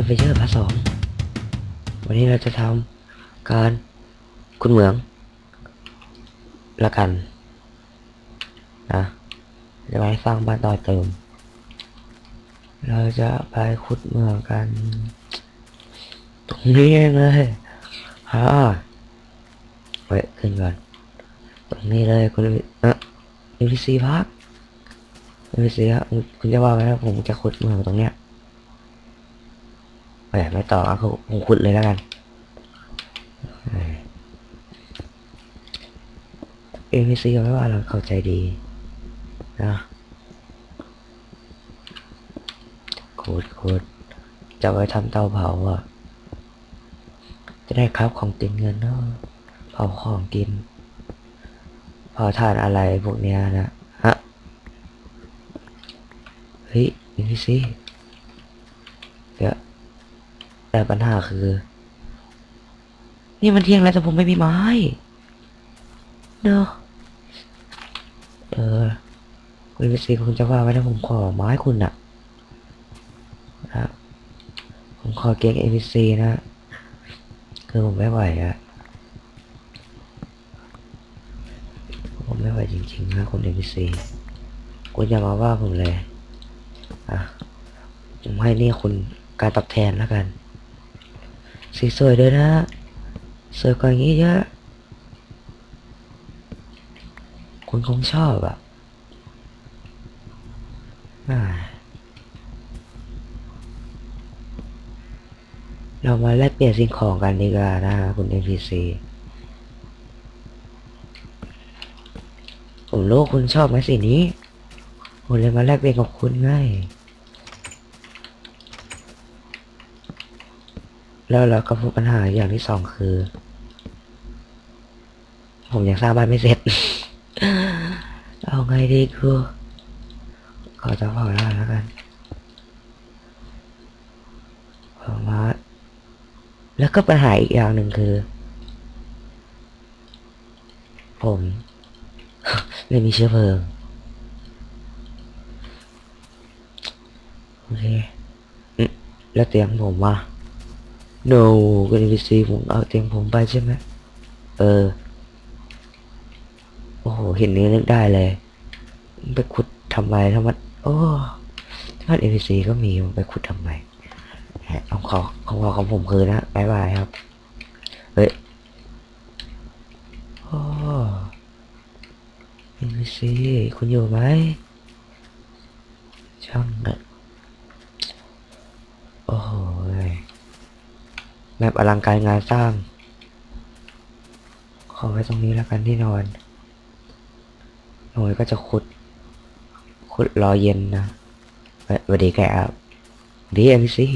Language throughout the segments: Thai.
นไฟเยอร์พาร์ทสองวันนี้เราจะทำการขุดเหมืองละกันนะจะไปสร้างบ้านต่อเติม เราจะไปขุดเหมืองกัน ตรงนี้เองเลยฮ่าเว้ยขึ้นก่อนตรงนี้เลยคุณเอะยูทีซีพักยูทีซีครับคุณจะว่าไหมว่าผมจะขุดเหมืองตรงเนี้ย ไม่ไม่ต่ออะผมขุดเลยแล้วกัน เอ็มพีซีไม่ว่าเราเข้าใจดีนะขุดขุดจะไว้ทำเตาเผาอะ จะได้ครับของกินเงินเนาะเผาของกินเผาถ่านอะไรพวกเนี้ยนะฮะเฮ้ยนี่พี่สิเดี๋ยว แต่ปัญหาคือ นี่มันเที่ยงแล้วแต่ผมไม่มีไม้เนอะเออ คุณพี่สิคุณจะว่าไว้ถ้าผมขอไม้คุณอะนะผมขอเก๊กเอพีซีนะ คือผมไม่ไหวอะผมไม่ไหวจริงๆนะคุณเอพีซีคุณอย่ามาว่าผมเลย อะผมให้นี่คุณการตอบแทนแล้วกัน สีสวยด้วยนะ สวยกว่าอย่างนี้เยอะ คุณคงชอบอะเรามาแลกเปลี่ยนสิ่งของกันดีกว่านะคุณ NPC ผมรู้คุณชอบไหมสีนี้ผมเลยมาแลกเปลี่ยนกับคุณง่าย แล้วเราก็พบปัญหาอย่างที่สองคือ ผมยังสร้างบ้านไม่เสร็จ เอาไงดีกูขอจะพอแล้วแล้วกันผมาแล้วก็ปัญหาอีกอย่างหนึ่งคือ ผม ไม่มีเชื้อเพลิงโอเค แล้วเตียงผมว่า no ก็ NPC ผมเอาเตียงผมไปใช่ไหมเออ โอ้โห เห็นนี้นึกได้เลย ไปขุดทำไมถ้ามันโอ้ถ้า NPC ก็มีมไปขุดทำไมแหมของขอของขอของผมคือนะบายบายครับ เฮ้ยโอ้ NPC คุณอยู่ไหมช่างเนอะโอ้โห แมปอลังการงานสร้าง ขอไว้ตรงนี้แล้วกันที่นอนหน่วยก็จะขุด ขุดรอเย็นนะเอ้ยสวัสดีแกครับดีเอ็มซี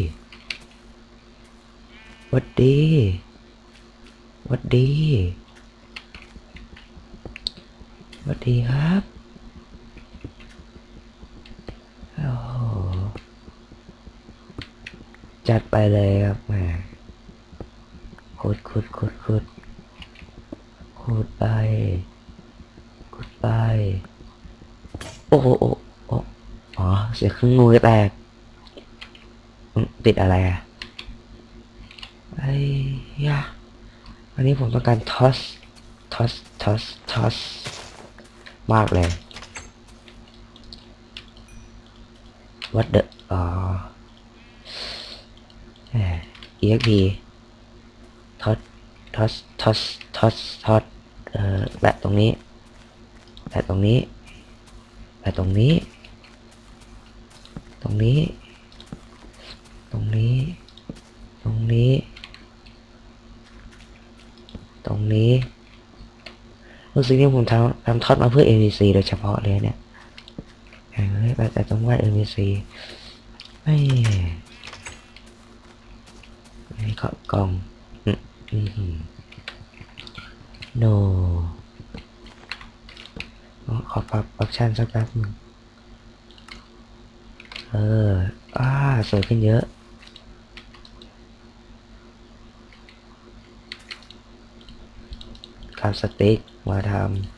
วัดดีวัดดีวัดดีครับโอ้โหจัดไปเลยครับ ขุดขุดขุดขุดขุดไปขุดไป โอ้โอ้โอ้อ๋อเสียครื่องงูแตกติดอะไรอะไอ้ยะอันนี้ผมต้องการทอสทอสทอสทอสมากเลย what the อ๋อแหม exp ทอสทอสทอสทอสเอ่อแปะตรงนี้ แปะตรงนี้ แปะตรงนี้ ตรงนี้ ตรงนี้ ตรงนี้ ตรงนี้รู้สึกที่ผมทำทำทอดมาเพื่อ NPC โดยเฉพาะเลยเนี่ยเฮ้ยแต่แต่ต้องว่าด NPC ไม่นี่ก็กล่องอืมอืมอืม no ขอปรับออปชันสักแป๊บหนึงเออ อ่า สวยขึ้นเยอะ ทำสติ๊กมาทำ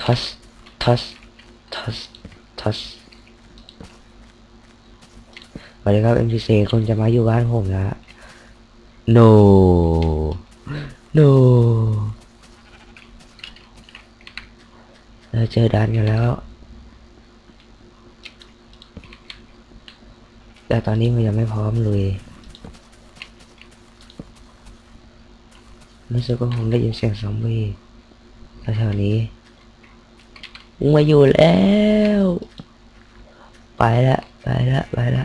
ทัสทัสทัสทัสสวัสดีครับ NPC คุณจะมาอยู่บ้านผมนะ no no เราเจอดันกันแล้ว แต่ตอนนี้มันยังไม่พร้อมเลยรู้สึกว่าผมได้ยินเสียงซอมบี้แถวนี้มึงมาอยู่แล้ว ไปละ ไปละ ไปละ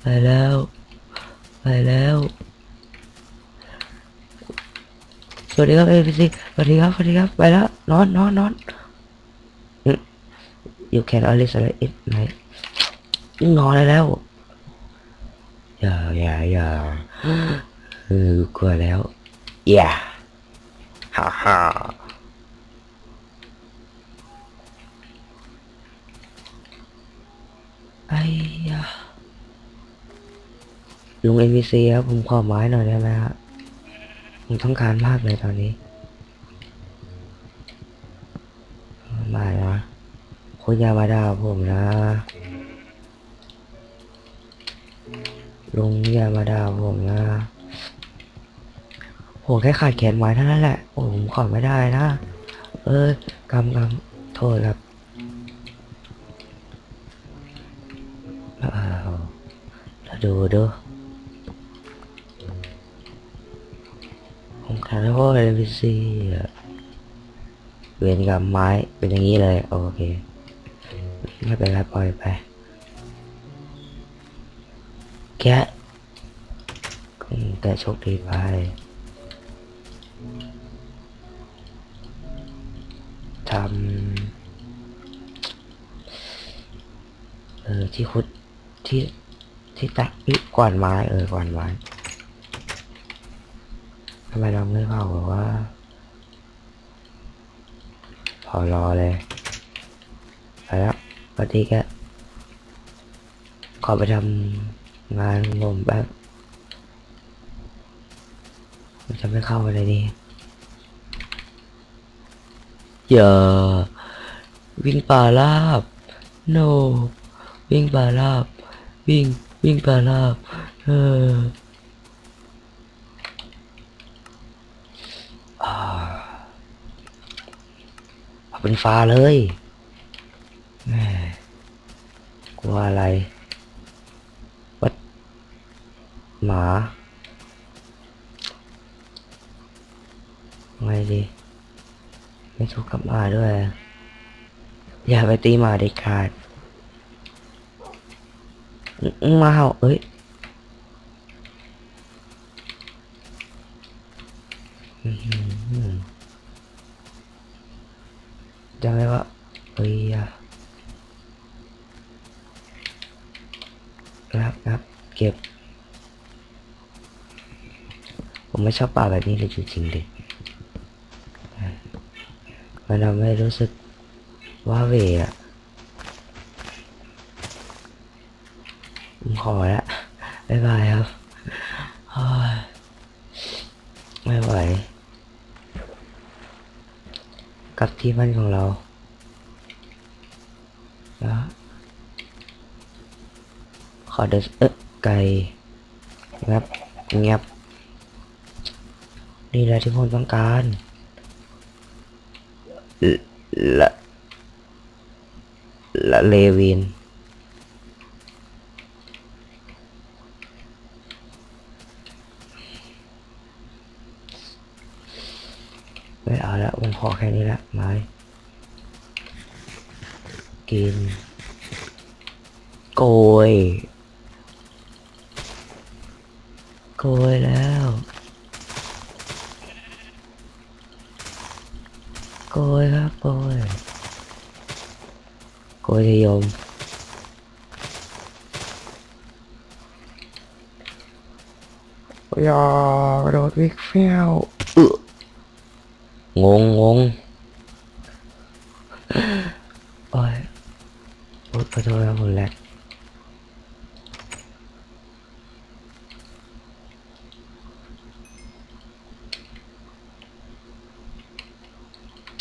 ไปแล้ว ไปแล้ว ส วัสดีครับเอฟซีสวัสดีครับสวัสดีครับไปแล้วนอนนอนนอนอืม you can only select it ไหนนอนได้แล้ว อย่าอย่าอย่าเออกลัวแล้วอย่าฮ่าฮ่าไอ้ยาลุงเอ็มบีซีครับผมขอไม้หน่อยได้ไหมครับ ผมต้องการมากเลยตอนนี้มานะคุณยามาดาผมนะลุงยามาดาผมนะผมแค่ขาดแขนไม้เท่านั้นแหละโอ้ผมขอไม่ได้นะ เออกำกำโทษครับอ้าวแล้วดูดู ผมขาดแล้วเพราะเอ็นพีซีเวรกรรมไม้เป็นอย่างนี้เลยโอเค ไม่เป็นไรปล่อยไป แกะแกะโชคดีไปทำเออที่ขุดที่ที่ตักอิกวานไม้เออกวานไม้ ทำไมเราไม่เผาแบบว่าพอรอเลยไปแล้วสวัสดีแกะขอไปทำงานผมแบบมันจะไม่เข้าไปเลยนี่อย่าวิ่งป่าลาบ no วิ่งป่าลาบ วิ่ง วิ่งป่าลาบ เอออ่า เป็นฟ้าเลยกลัวอะไร วัด หมาไงดีไม่ถูกกับหมาด้วย อย่าไปตีหมาเด็ดขาดมาเห่าเอ้ยอื้อหือ จำได้ว่าเอ้ยรับครับเก็บ ผมไม่ชอบป่าแบบนี้เลยจริงๆเลยมันทำให้รู้สึกว่าเวอะผมขอละบ๊ายบายครับโอ้ยไม่ไหว กับที่บ้านของเราแล้วขอเดินเอ๊ะไก่งับงับนี่แหละที่ผมต้องการละละเลวิน ไม่เอาละผม พอแค่นี้ละไม้ กิน โกย โกยแล้ว โกยครับโกย โกยทยมอย่ากระโดดวิกเฟี้ยวอึ งงงงโอ้ยโอ้ยขอโทษครัแลก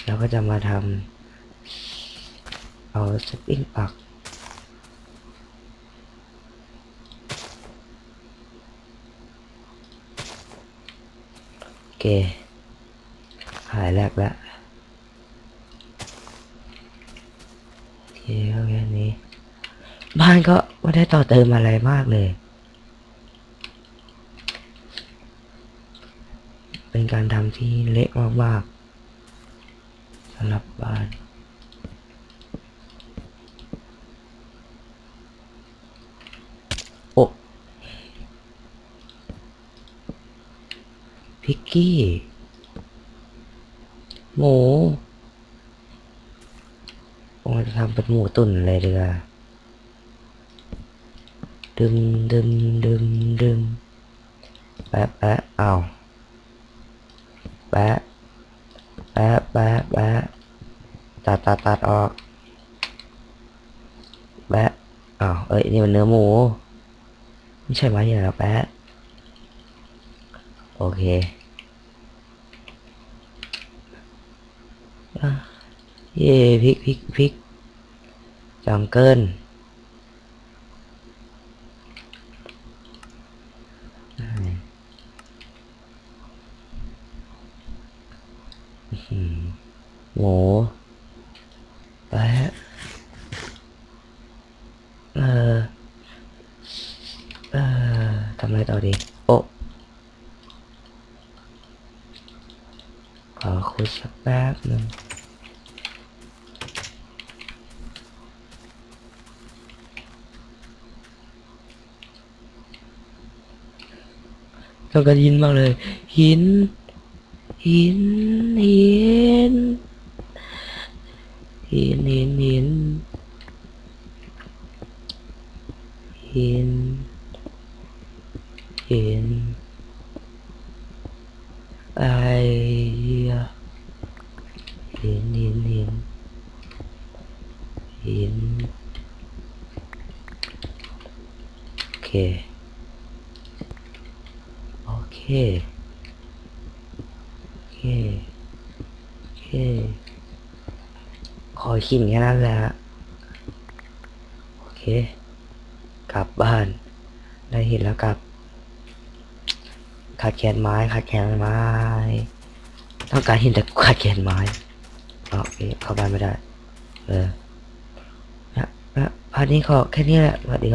แล้วก็จะมาทำเอาสปริงปักโอเค หายแรกแล้วโอเคเอแค่นี้ บ้านก็ไม่ได้ต่อเติมอะไรมากเลย เป็นการทำที่เละมากๆสำหรับบ้านโอ้พิกกี้ หมูผมจะทำเป็นหมูตุ๋นเลยดีกว่าดึมดึมดึมดึมแปะแปะเอาแปะแปะแปะแปะตัดตัดตัดออกแปะอ้าวเอ้ยนี่มันเนื้อหมูไม่ใช่ไหมเนี่ยแปะโอเค อะ เย่พิกพิกพิกจังเกิลอืมอื้อหือหมูแปเออเออทำอะไรต่อดี โอ้ขอคุยสักแป๊บหนึ่ง ต้องการหินมากเลย หิน หิน หิน หิน หิน หิน หิน หินไอ้เหี้ยหิน หิน หิน หิน โอเค เคโอเคโอเคขอขินแค่นั้นแหละโอเค กลับบ้าน ได้เห็นแล้วกลับขาดแขนไม้ขาดแขนไม้ ต้องการเห็นแต่ขาดแขนไม้อ๋อโอเคเข้าบ้านไม่ได้ เออนะนะพาร์ทนี้ขอแค่นี้แหละสวัสดีครับ